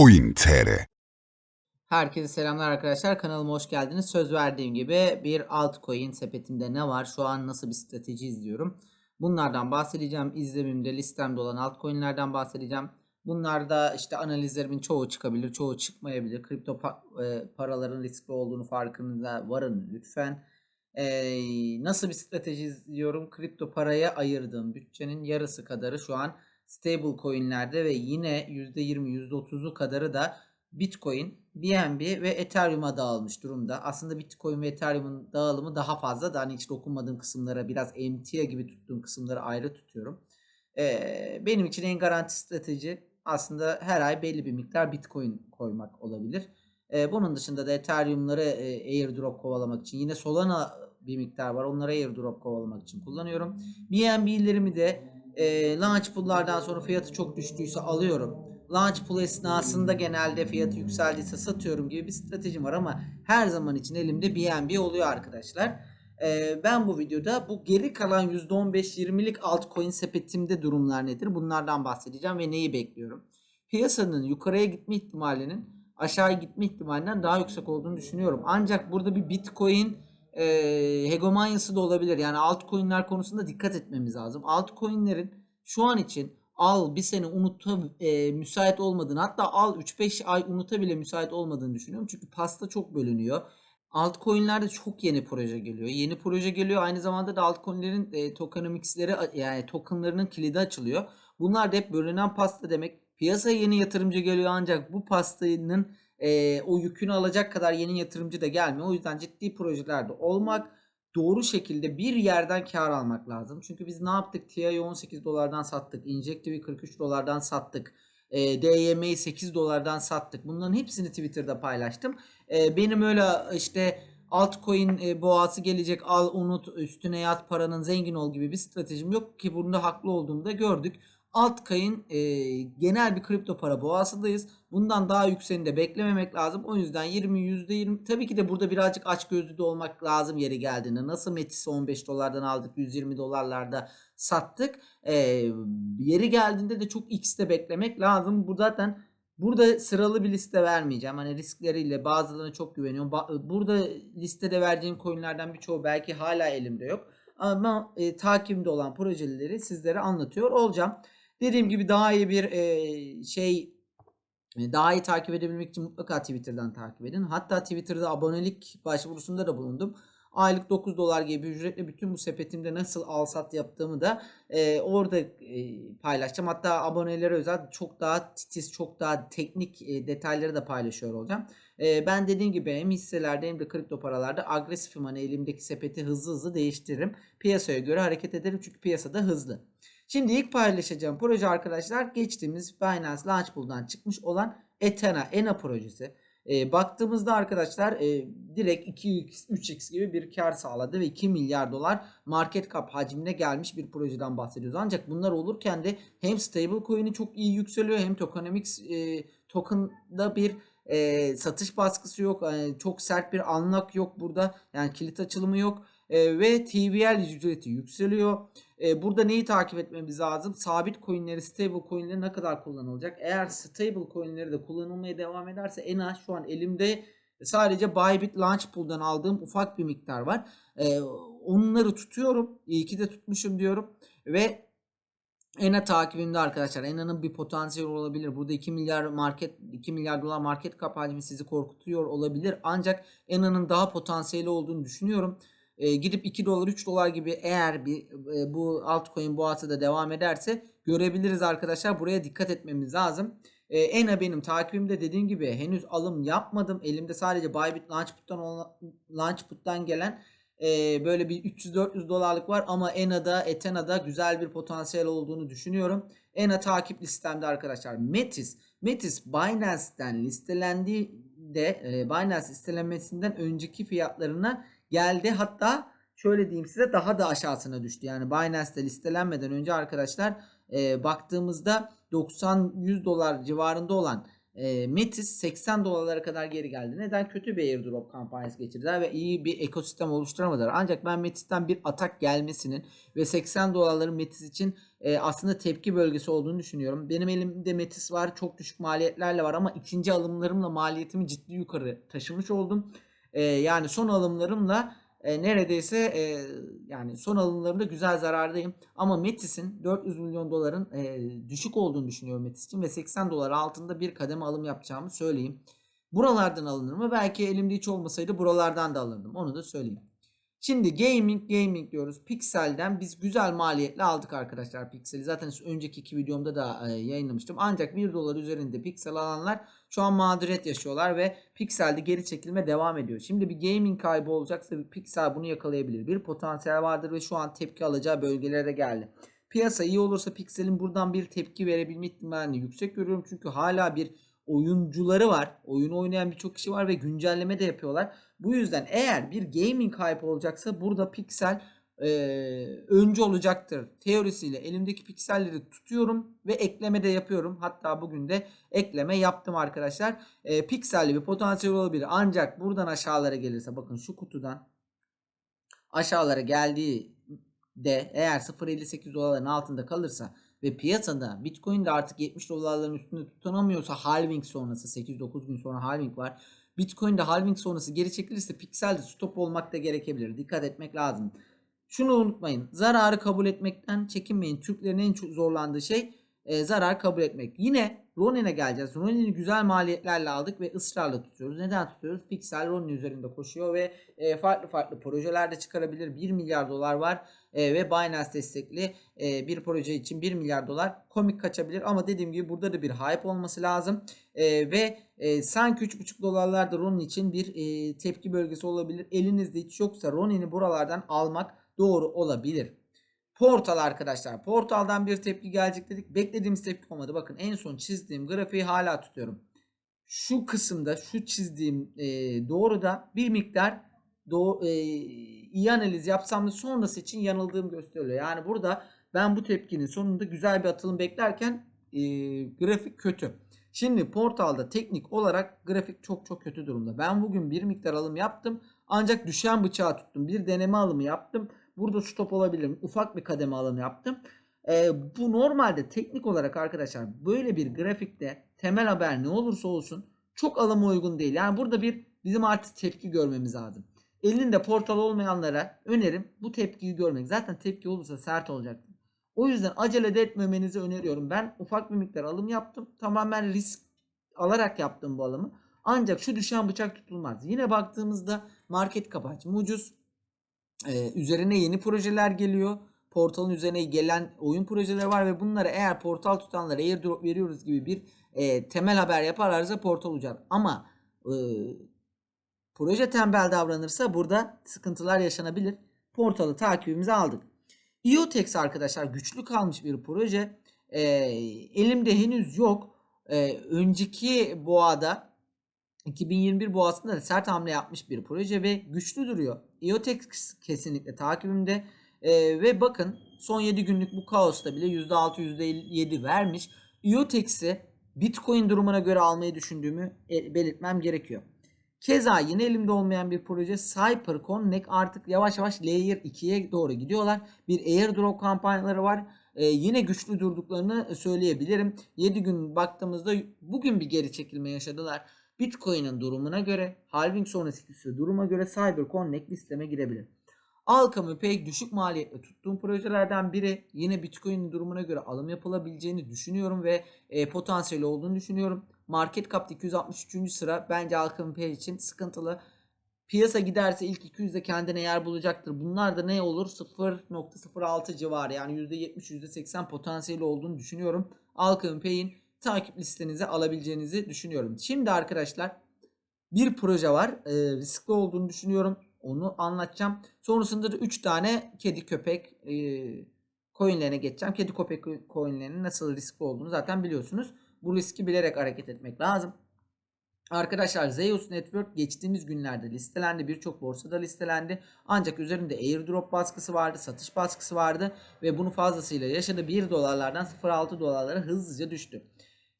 Coin Herkese selamlar arkadaşlar. Kanalıma hoş geldiniz. Söz verdiğim gibi bir altcoin sepetimde ne var? Şu an nasıl bir strateji izliyorum? Bunlardan bahsedeceğim. İzlemimde listemde olan altcoin'lerden bahsedeceğim. Bunlarda işte analizlerimin çoğu çıkabilir, çoğu çıkmayabilir. Kripto pa- e, paraların riskli olduğunu farkınıza varın lütfen. Ee, nasıl bir strateji izliyorum? Kripto paraya ayırdığım bütçenin yarısı kadarı şu an stable coin'lerde ve yine %20, %30'u kadarı da Bitcoin, BNB ve Ethereum'a dağılmış durumda. Aslında Bitcoin ve Ethereum'un dağılımı daha fazla da hani hiç dokunmadığım kısımlara biraz emtia gibi tuttuğum kısımları ayrı tutuyorum. Ee, benim için en garanti strateji aslında her ay belli bir miktar Bitcoin koymak olabilir. Ee, bunun dışında da Ethereum'ları e, airdrop kovalamak için yine Solana bir miktar var. Onları airdrop kovalamak için kullanıyorum. BNB'lerimi de e, launch pool'lardan sonra fiyatı çok düştüyse alıyorum. Launch pool esnasında genelde fiyatı yükseldiyse satıyorum gibi bir stratejim var ama her zaman için elimde BNB oluyor arkadaşlar. Ee, ben bu videoda bu geri kalan %15-20'lik altcoin sepetimde durumlar nedir? Bunlardan bahsedeceğim ve neyi bekliyorum. Piyasanın yukarıya gitme ihtimalinin aşağıya gitme ihtimalinden daha yüksek olduğunu düşünüyorum. Ancak burada bir Bitcoin e, hegemonyası da olabilir. Yani altcoin'ler konusunda dikkat etmemiz lazım. Altcoin'lerin şu an için al bir sene unuta e, müsait olmadığını hatta al 3-5 ay unuta bile müsait olmadığını düşünüyorum. Çünkü pasta çok bölünüyor. Altcoin'lerde çok yeni proje geliyor. Yeni proje geliyor. Aynı zamanda da altcoin'lerin e, tokenomics'leri yani tokenlarının kilidi açılıyor. Bunlar da hep bölünen pasta demek. Piyasaya yeni yatırımcı geliyor ancak bu pastanın e, o yükünü alacak kadar yeni yatırımcı da gelmiyor. O yüzden ciddi projelerde olmak doğru şekilde bir yerden kar almak lazım. Çünkü biz ne yaptık? TI'yi 18 dolardan sattık. Injective'i 43 dolardan sattık. E, DYM'yi 8 dolardan sattık. Bunların hepsini Twitter'da paylaştım. E, benim öyle işte altcoin e, boğası gelecek al unut üstüne yat paranın zengin ol gibi bir stratejim yok ki bunda haklı olduğumu da gördük. Altcoin e, genel bir kripto para boğasındayız. Bundan daha yükseğini de beklememek lazım. O yüzden 20 %20 tabii ki de burada birazcık açgözlü de olmak lazım yeri geldiğinde. Nasıl Metis'i 15 dolardan aldık 120 dolarlarda sattık. E, yeri geldiğinde de çok X'te beklemek lazım. Bu zaten burada sıralı bir liste vermeyeceğim. Hani riskleriyle bazılarına çok güveniyorum. Burada listede vereceğim coinlerden birçoğu belki hala elimde yok. Ama e, takimde olan projeleri sizlere anlatıyor olacağım. Dediğim gibi daha iyi bir e, şey e, daha iyi takip edebilmek için mutlaka Twitter'dan takip edin. Hatta Twitter'da abonelik başvurusunda da bulundum. Aylık 9 dolar gibi bir ücretle bütün bu sepetimde nasıl al sat yaptığımı da e, orada e, paylaşacağım. Hatta abonelere özel çok daha titiz, çok daha teknik e, detayları da paylaşıyor olacağım. E, ben dediğim gibi hem hisselerde hem de kripto paralarda agresifim. Hani elimdeki sepeti hızlı hızlı değiştiririm. Piyasaya göre hareket ederim çünkü piyasada hızlı. Şimdi ilk paylaşacağım proje arkadaşlar geçtiğimiz Binance Launch Pool'dan çıkmış olan Ethena, ENA projesi. E, baktığımızda arkadaşlar e, direkt 2x, 3x gibi bir kar sağladı ve 2 milyar dolar market cap hacmine gelmiş bir projeden bahsediyoruz. Ancak bunlar olurken de hem stable coin'i çok iyi yükseliyor hem tokenomics e, token'da bir e, satış baskısı yok. Yani çok sert bir unlock yok burada. Yani kilit açılımı yok. E, ve TVL ücreti yükseliyor. E, burada neyi takip etmemiz lazım? Sabit coinleri, stable coinleri ne kadar kullanılacak? Eğer stable coinleri de kullanılmaya devam ederse en az şu an elimde sadece Bybit Launch Pool'dan aldığım ufak bir miktar var. E, onları tutuyorum. İyi ki de tutmuşum diyorum. Ve ENA takibimde arkadaşlar. ENA'nın bir potansiyeli olabilir. Burada 2 milyar market 2 milyar dolar market cap hacmi sizi korkutuyor olabilir. Ancak ENA'nın daha potansiyeli olduğunu düşünüyorum. E, gidip 2 dolar 3 dolar gibi eğer bir e, bu altcoin boğası da devam ederse görebiliriz arkadaşlar. Buraya dikkat etmemiz lazım. E, ENA benim takibimde dediğim gibi henüz alım yapmadım. Elimde sadece Bybit Launchput'tan Launchput'tan gelen e, böyle bir 300-400 dolarlık var ama ENA'da, Ethena'da güzel bir potansiyel olduğunu düşünüyorum. ENA takip listemde arkadaşlar. Metis. Metis Binance'den listelendiğinde e, Binance listelenmesinden önceki fiyatlarına geldi. Hatta şöyle diyeyim size daha da aşağısına düştü. Yani Binance'de listelenmeden önce arkadaşlar e, baktığımızda 90-100 dolar civarında olan e, Metis 80 dolarlara kadar geri geldi. Neden? Kötü bir airdrop kampanyası geçirdiler ve iyi bir ekosistem oluşturamadılar. Ancak ben Metis'ten bir atak gelmesinin ve 80 dolarların Metis için e, aslında tepki bölgesi olduğunu düşünüyorum. Benim elimde Metis var. Çok düşük maliyetlerle var ama ikinci alımlarımla maliyetimi ciddi yukarı taşımış oldum. E, yani son alımlarımla e, neredeyse e, yani son alımlarımda güzel zarardayım. Ama Metis'in 400 milyon doların e, düşük olduğunu düşünüyorum Metis için ve 80 dolar altında bir kademe alım yapacağımı söyleyeyim. Buralardan alınır mı? Belki elimde hiç olmasaydı buralardan da alırdım. Onu da söyleyeyim. Şimdi gaming gaming diyoruz. Pixel'den biz güzel maliyetle aldık arkadaşlar Pixel'i. Zaten önceki iki videomda da e, yayınlamıştım. Ancak 1 dolar üzerinde Pixel alanlar şu an mağduriyet yaşıyorlar ve Pixel'de geri çekilme devam ediyor. Şimdi bir gaming kaybı olacaksa bir Pixel bunu yakalayabilir. Bir potansiyel vardır ve şu an tepki alacağı bölgelere geldi. Piyasa iyi olursa Pixel'in buradan bir tepki verebilme ihtimalini yüksek görüyorum. Çünkü hala bir oyuncuları var. Oyun oynayan birçok kişi var ve güncelleme de yapıyorlar. Bu yüzden eğer bir gaming hype olacaksa burada Pixel e, öncü olacaktır teorisiyle elimdeki pikselleri tutuyorum ve ekleme de yapıyorum. Hatta bugün de ekleme yaptım arkadaşlar. E, pikselli bir potansiyel olabilir. Ancak buradan aşağılara gelirse bakın şu kutudan aşağılara geldiği de eğer 0.58 doların altında kalırsa ve piyasada Bitcoin de artık 70 dolarların üstünde tutunamıyorsa halving sonrası 8-9 gün sonra halving var. Bitcoin'de halving sonrası geri çekilirse pikselde stop olmak da gerekebilir. Dikkat etmek lazım. Şunu unutmayın. Zararı kabul etmekten çekinmeyin. Türklerin en çok zorlandığı şey e, zarar kabul etmek. Yine Ronin'e geleceğiz. Ronin'i güzel maliyetlerle aldık ve ısrarla tutuyoruz. Neden tutuyoruz? Pixel Ronin üzerinde koşuyor ve e, farklı farklı projelerde çıkarabilir. 1 milyar dolar var e, ve Binance destekli e, bir proje için 1 milyar dolar komik kaçabilir. Ama dediğim gibi burada da bir hype olması lazım. E, ve e, sanki 3,5 dolarlarda Ronin için bir e, tepki bölgesi olabilir. Elinizde hiç yoksa Ronin'i buralardan almak doğru olabilir. Portal arkadaşlar. Portaldan bir tepki gelecek dedik. Beklediğimiz tepki olmadı. Bakın en son çizdiğim grafiği hala tutuyorum. Şu kısımda şu çizdiğim e, doğruda bir miktar doğru, e, iyi analiz yapsam da sonrası için yanıldığım gösteriyor. Yani burada ben bu tepkinin sonunda güzel bir atılım beklerken e, grafik kötü. Şimdi portalda teknik olarak grafik çok çok kötü durumda. Ben bugün bir miktar alım yaptım. Ancak düşen bıçağı tuttum. Bir deneme alımı yaptım. Burada stop olabilirim. Ufak bir kademe alımı yaptım. Ee, bu normalde teknik olarak arkadaşlar böyle bir grafikte temel haber ne olursa olsun çok alıma uygun değil. Yani burada bir bizim artık tepki görmemiz lazım. Elinde portal olmayanlara önerim bu tepkiyi görmek. Zaten tepki olursa sert olacaktır. O yüzden acele de etmemenizi öneriyorum. Ben ufak bir miktar alım yaptım. Tamamen risk alarak yaptım bu alımı. Ancak şu düşen bıçak tutulmaz. Yine baktığımızda market kapatma ucuz. Ee, üzerine yeni projeler geliyor. Portalın üzerine gelen oyun projeleri var ve bunlara eğer portal tutanlara airdrop veriyoruz gibi bir e, temel haber yaparlarsa portal olacak. Ama e, proje tembel davranırsa burada sıkıntılar yaşanabilir. Portalı takibimize aldık. IoTex arkadaşlar güçlü kalmış bir proje. E, elimde henüz yok. E, önceki boğada 2021 boğasında da sert hamle yapmış bir proje ve güçlü duruyor. IoTex kesinlikle takibimde. E, ve bakın son 7 günlük bu kaosta bile %6 %7 vermiş. IoTex'i Bitcoin durumuna göre almayı düşündüğümü e, belirtmem gerekiyor. Keza yine elimde olmayan bir proje CyberConnect artık yavaş yavaş Layer 2'ye doğru gidiyorlar. Bir airdrop kampanyaları var. Ee, yine güçlü durduklarını söyleyebilirim. 7 gün baktığımızda bugün bir geri çekilme yaşadılar. Bitcoin'in durumuna göre halving sonrası duruma göre CyberConnect listeme girebilir. Alkamı pek düşük maliyetle tuttuğum projelerden biri. Yine Bitcoin'in durumuna göre alım yapılabileceğini düşünüyorum ve e, potansiyeli olduğunu düşünüyorum. Market Cap'ta 263. sıra bence Alkamı Pay için sıkıntılı. Piyasa giderse ilk 200'de kendine yer bulacaktır. Bunlar da ne olur? 0.06 civarı yani %70 %80 potansiyeli olduğunu düşünüyorum. Alkamı Pay'in takip listenize alabileceğinizi düşünüyorum. Şimdi arkadaşlar bir proje var. E, riskli olduğunu düşünüyorum. Onu anlatacağım. Sonrasında da 3 tane kedi köpek e, coinlerine geçeceğim. Kedi köpek coinlerinin nasıl riskli olduğunu zaten biliyorsunuz. Bu riski bilerek hareket etmek lazım. Arkadaşlar Zeus Network geçtiğimiz günlerde listelendi. Birçok borsada listelendi. Ancak üzerinde airdrop baskısı vardı. Satış baskısı vardı. Ve bunu fazlasıyla yaşadı. 1 dolarlardan 0.6 dolarlara hızlıca düştü.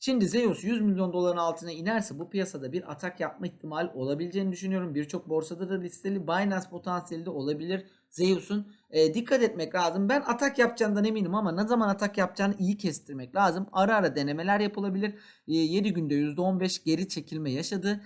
Şimdi Zeus 100 milyon doların altına inerse bu piyasada bir atak yapma ihtimali olabileceğini düşünüyorum. Birçok borsada da listeli Binance potansiyeli de olabilir Zeus'un. E, dikkat etmek lazım. Ben atak yapacağından eminim ama ne zaman atak yapacağını iyi kestirmek lazım. Ara ara denemeler yapılabilir. E, 7 günde %15 geri çekilme yaşadı.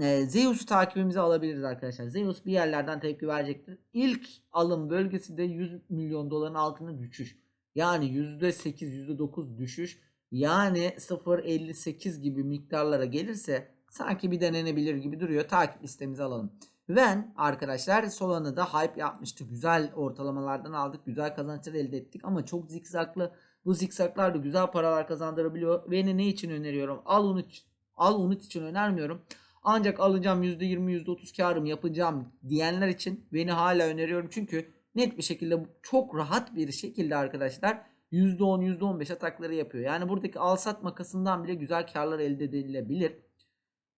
E, Zeus takibimizi alabiliriz arkadaşlar. Zeus bir yerlerden tepki verecektir. İlk alım bölgesi de 100 milyon doların altına düşüş. Yani %8 %9 düşüş. Yani 0.58 gibi miktarlara gelirse sanki bir denenebilir gibi duruyor. Takip listemize alalım. Ven arkadaşlar Solan'ı da hype yapmıştı. Güzel ortalamalardan aldık. Güzel kazançlar elde ettik ama çok zikzaklı. Bu zikzaklar da güzel paralar kazandırabiliyor. Ven'i ne için öneriyorum? Al unut, al unut için önermiyorum. Ancak alacağım %20 %30 karım yapacağım diyenler için Ven'i hala öneriyorum. Çünkü net bir şekilde çok rahat bir şekilde arkadaşlar %10 %15 atakları yapıyor. Yani buradaki al sat makasından bile güzel karlar elde edilebilir.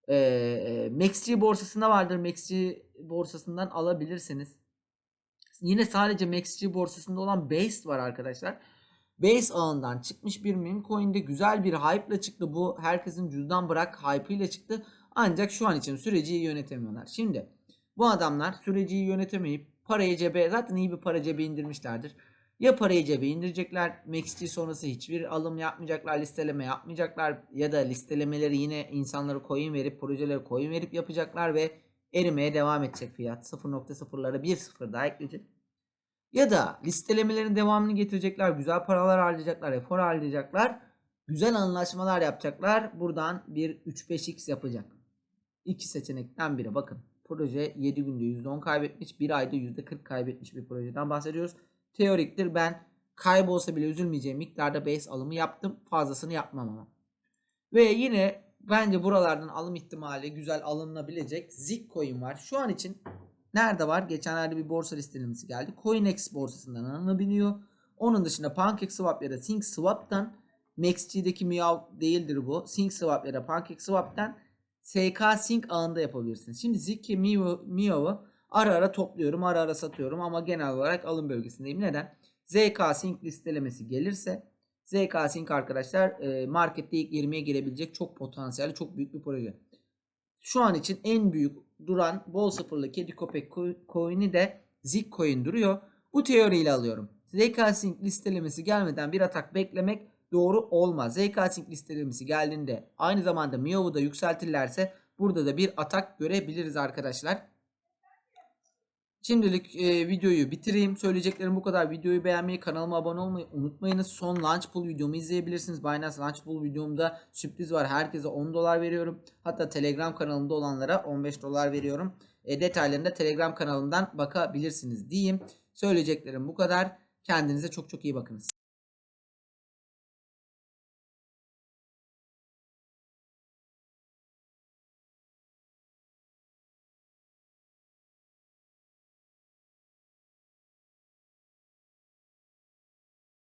Ee, MaxG borsasında vardır. MaxG borsasından alabilirsiniz. Yine sadece MaxG borsasında olan Base var arkadaşlar. Base ağından çıkmış bir meme coin'de güzel bir hype ile çıktı. Bu herkesin cüzdan bırak hype ile çıktı. Ancak şu an için süreci yönetemiyorlar. Şimdi bu adamlar süreci yönetemeyip parayı cebe zaten iyi bir para cebe indirmişlerdir. Ya parayı cebe indirecekler. MaxG sonrası hiçbir alım yapmayacaklar. Listeleme yapmayacaklar. Ya da listelemeleri yine insanlara coin verip projelere coin verip yapacaklar ve erimeye devam edecek fiyat. 0.0'lara 1.0 daha ekleyecek. Ya da listelemelerin devamını getirecekler. Güzel paralar harcayacaklar. Efor harcayacaklar. Güzel anlaşmalar yapacaklar. Buradan bir 3-5x yapacak. İki seçenekten biri. Bakın proje 7 günde %10 kaybetmiş. 1 ayda %40 kaybetmiş bir projeden bahsediyoruz teoriktir. Ben kaybolsa bile üzülmeyeceğim miktarda base alımı yaptım. Fazlasını yapmam ama. Ve yine bence buralardan alım ihtimali güzel alınabilecek Zik coin var. Şu an için nerede var? Geçenlerde bir borsa listelemesi geldi. CoinEx borsasından alınabiliyor. Onun dışında PancakeSwap ya da ThinkSwap'tan MaxG'deki Meow değildir bu. ThinkSwap ya da PancakeSwap'tan SK Sync ağında yapabilirsiniz. Şimdi Zik Meow'u Ara ara topluyorum, ara ara satıyorum ama genel olarak alım bölgesindeyim. Neden? ZK Sync listelemesi gelirse ZK Sync arkadaşlar e, markette ilk 20'ye girebilecek çok potansiyelli, çok büyük bir proje. Şu an için en büyük duran bol sıfırlı kedi köpek coin'i de Zik coin duruyor. Bu teoriyle alıyorum. ZK Sync listelemesi gelmeden bir atak beklemek doğru olmaz. ZK Sync listelemesi geldiğinde aynı zamanda Miov'u da yükseltirlerse burada da bir atak görebiliriz arkadaşlar. Şimdilik e, videoyu bitireyim. Söyleyeceklerim bu kadar. Videoyu beğenmeyi, kanalıma abone olmayı unutmayınız. Son Launch Pool videomu izleyebilirsiniz. Binance Launch Pool videomda sürpriz var. Herkese 10 dolar veriyorum. Hatta Telegram kanalımda olanlara 15 dolar veriyorum. E, detaylarını Telegram kanalından bakabilirsiniz diyeyim. Söyleyeceklerim bu kadar. Kendinize çok çok iyi bakınız.